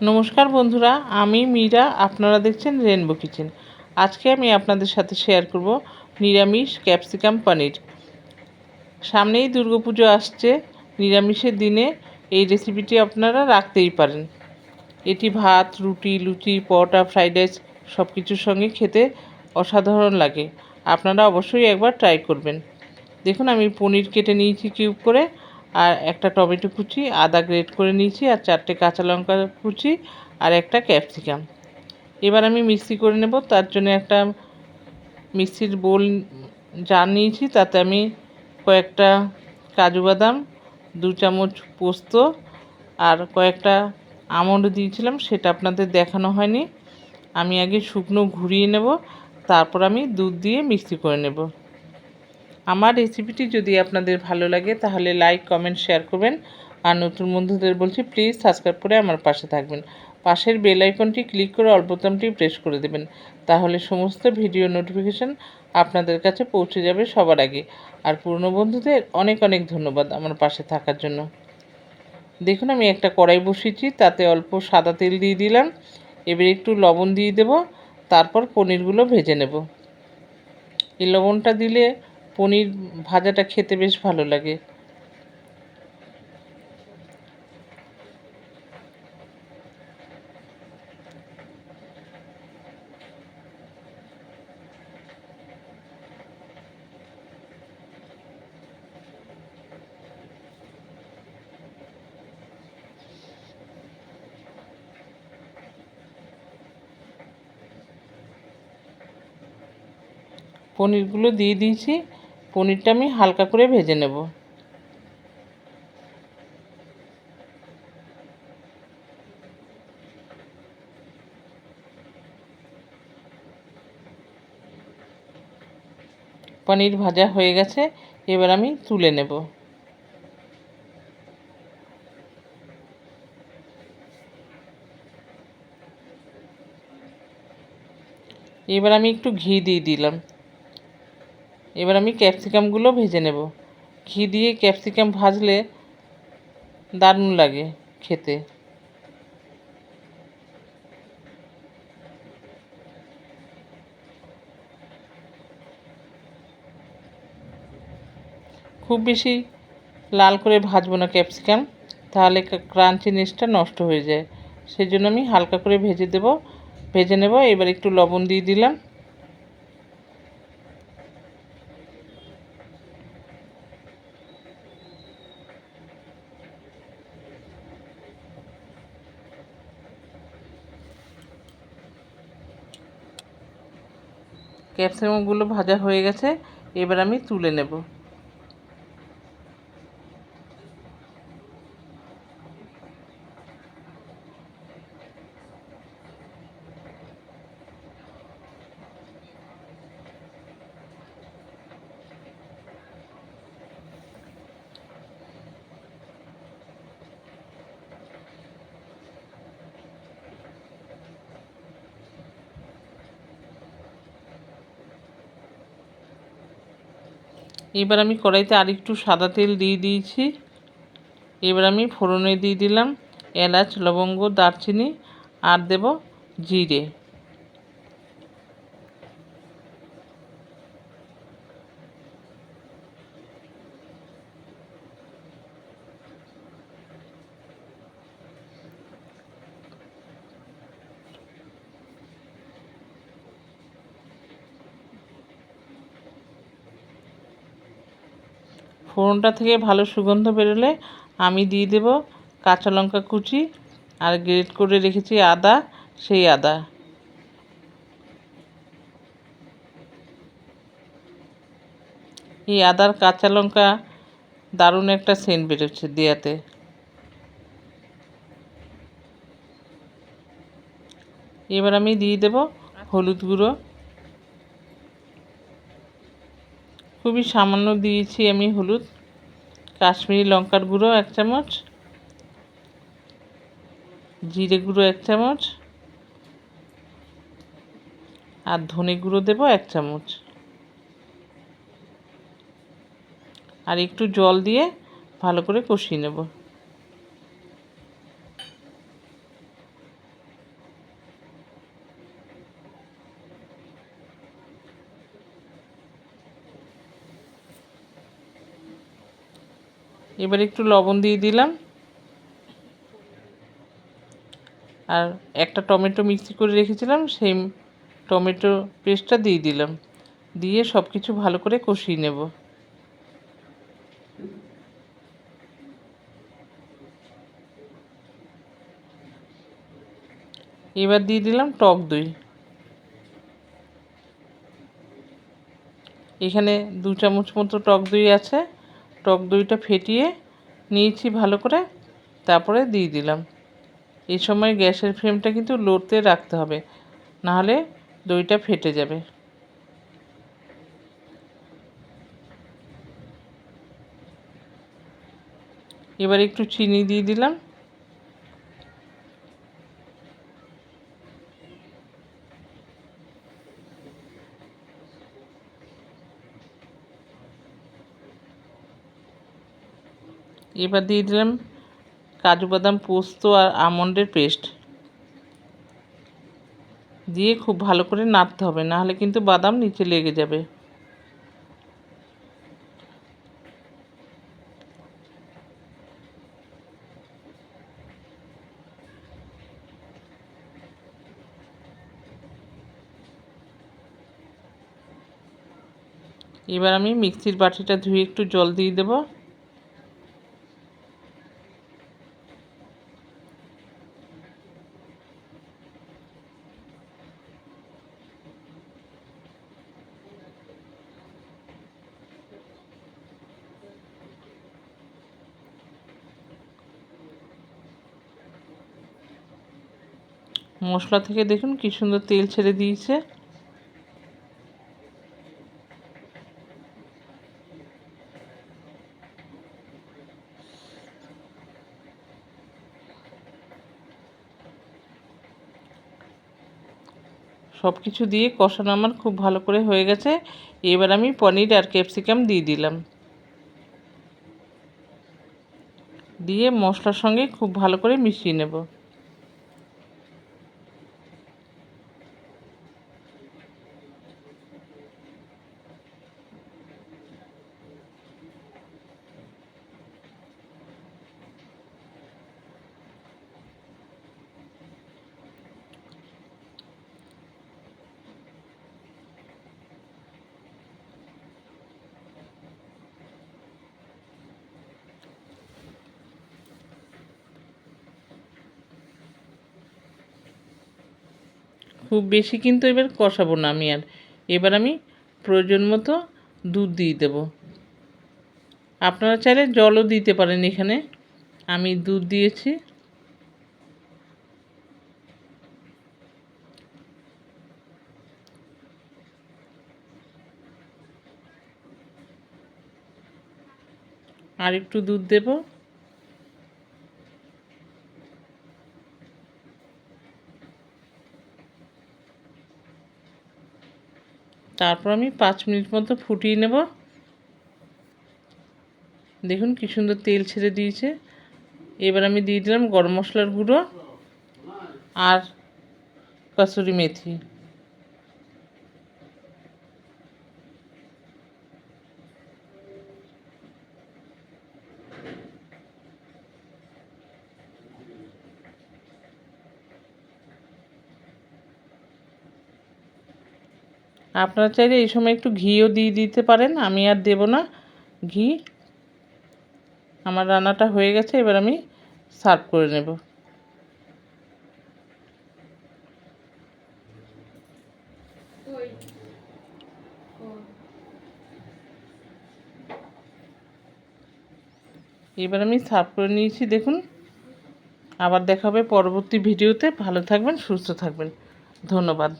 নমস্কার বন্ধুরা, আমি মীরা, আপনারা দেখছেন রেনবো কিচেন আজকে আমি আপনাদের সাথে শেয়ার করব নিরামিষ ক্যাপসিকাম পনির সামনেই দুর্গাপুজো আসছে, নিরামিষের দিনে এই রেসিপিটি আপনারা রাখতেই পারেন। এটি ভাত, রুটি, লুচি, পরোটা ফ্রাইড রাইস সব কিছুর সঙ্গে খেতে অসাধারণ লাগে। আপনারা অবশ্যই একবার ট্রাই করবেন। দেখুন, আমি পনির কেটে নিয়েছি কিউব করে। আর একটা টমেটো কুচি, আদা গ্রেট করে নিয়েছি, আর চারটে কাঁচা লঙ্কা কুচি, আর একটা ক্যাপসিকাম এবার আমি মিক্সি করে নেব, তার জন্য একটা মিক্সির বোল জার নিয়েছি, তাতে আমি কয়েকটা কাজু বাদাম, দু চামচ পোস্ত, আর কয়েকটা আমন্ড দিয়েছিলাম, সেটা আপনাদের দেখানো হয়নি। আমি আগে শুকনো ঘুরিয়ে নেব, তারপর আমি দুধ দিয়ে মিক্সি করে নেব। আমার রেসিপিটি যদি আপনাদের ভালো লাগে, তাহলে লাইক কমেন্ট শেয়ার করবেন। আর নতুন বন্ধুদের বলছি প্লিজ সাবস্ক্রাইব করে আমার পাশে থাকবেন। পাশের বেল আইকনটি ক্লিক করে অল্পতমটি প্রেস করে দেবেন। তাহলে সমস্ত ভিডিও নোটিফিকেশান আপনাদের কাছে পৌঁছে যাবে সবার আগে। আর পুরনো বন্ধুদের অনেক অনেক ধন্যবাদ আমার পাশে থাকার জন্য। দেখুন, আমি একটা কড়াই বসিয়েছি, তাতে অল্প সাদা তেল দিয়ে দিলাম। এবার একটু লবণ দিয়ে দেব, তারপর পনিরগুলো ভেজে নেব। এই লবণটা দিলে পনির ভাজাটা খেতে বেশ ভালো লাগে। পনিরগুলো দিয়ে দিয়েছি। পনিরটা আমি হালকা করে ভেজে নেব। পনির ভাজা হয়ে গেছে, এবার আমি তুলে নেব। এবার আমি একটু ঘি দিয়ে দিলাম। এবার আমি ক্যাপসিকামগুলো ভেজে নেব। ঘি দিয়ে ক্যাপসিকাম ভাজলে দারুণ লাগে খেতে। খুব বেশি লাল করে ভাজবো না ক্যাপসিকাম, তাহলে ক্রাঞ্চিনেসটা নষ্ট হয়ে যায়। সেই জন্য আমি হালকা করে ভেজে দেব, ভেজে নেব। এবার একটু লবণ দিয়ে দিলাম। ক্যাপসিকামগুলো ভাজা হয়ে গেছে এবার আমি তুলে নেব। এবার আমি কড়াইতে আরেকটু সাদা তেল দিয়ে দিয়েছি। এবার আমি ফোড়নে দিয়ে দিলাম এলাচ, লবঙ্গ, দারচিনি আর দেব জিরে। ফোড়নটা থেকে ভালো সুগন্ধ বেরোলে আমি দিয়ে দেব কাঁচা লঙ্কা কুচি আর গ্রেট করে রেখেছি আদা, সেই আদা। এই আদার কাঁচা লঙ্কা দারুণ একটা সেন্ট বেরোচ্ছে দেয়াতে। এবার আমি দিয়ে দেব হলুদ গুঁড়ো। খুবই সামান্য দিয়েছি আমি হলুদ, কাশ্মীরি লঙ্কার গুঁড়ো এক চামচ, জিরে গুঁড়ো এক চামচ, আর ধনে গুঁড়ো দেবো এক চামচ। আর একটু জল দিয়ে ভালো করে কষিয়ে নেব। এবার একটু লবণ দিয়ে দিলাম। আর একটা টমেটো মিক্সি করে রেখেছিলাম, সেই টমেটো পেস্টটা দিয়ে দিলাম। দিয়ে সব কিছু ভালো করে কষিয়ে নেব। এবার দিয়ে দিলাম টক দই। এখানে দু চামচ মতো টক দই আছে। টক দইটা ফেটিয়ে নিয়েছি ভালো করে, তারপরে দিয়ে দিলাম। এই সময় গ্যাসের ফ্লেমটা কিন্তু লোতে রাখতে হবে, নাহলে দইটা ফেটে যাবে। এবার একটু চিনি দিয়ে দিলাম। এবার দিয়ে দিলাম কাজু বাদাম, পোস্ত আর আমন্ডের পেস্ট। দিয়ে খুব ভালো করে নাড়তে হবে, নাহলে কিন্তু বাদাম নিচে লেগে যাবে। এবার আমি মিক্সির বাটিটা ধুয়ে একটু জল দিয়ে দেবো। মশলা থেকে দেখুন কি সুন্দর তেল ছেড়ে দিয়েছে। সব কিছু দিয়ে কষানো আমার খুব ভালো করে হয়ে গেছে। এবার আমি পনির আর ক্যাপসিকাম দিয়ে দিলাম। দিয়ে মশলার সঙ্গে খুব ভালো করে মিশিয়ে নেব। খুব বেশি কিন্তু এবার কষাবো না আমি আর। এবার আমি প্রয়োজন মতো দুধ দিয়ে দেব। আপনারা চাইলে জলও দিতে পারেন এখানে। আমি দুধ দিয়েছি। আর একটু দুধ দেবো। তারপর আমি পাঁচ মিনিট মতো ফুটিয়ে নেব। দেখুন কি সুন্দর তেল ছেড়ে দিয়েছে। এবার আমি দিয়ে দিলাম গরম মশলার গুঁড়ো আর কসুরি মেথি। আপনারা চাইলে এই সময় একটু ঘিও দিয়ে দিতে পারেন, আমি আর দেব না। ঘি। আমার রান্নাটা হয়ে গেছে, এবার আমি সার্ভ করে নেব। এবার আমি সার্ভ করে নিয়েছি, দেখুন। আবার দেখা হবে পরবর্তী ভিডিওতে। ভালো থাকবেন, সুস্থ থাকবেন। ধন্যবাদ।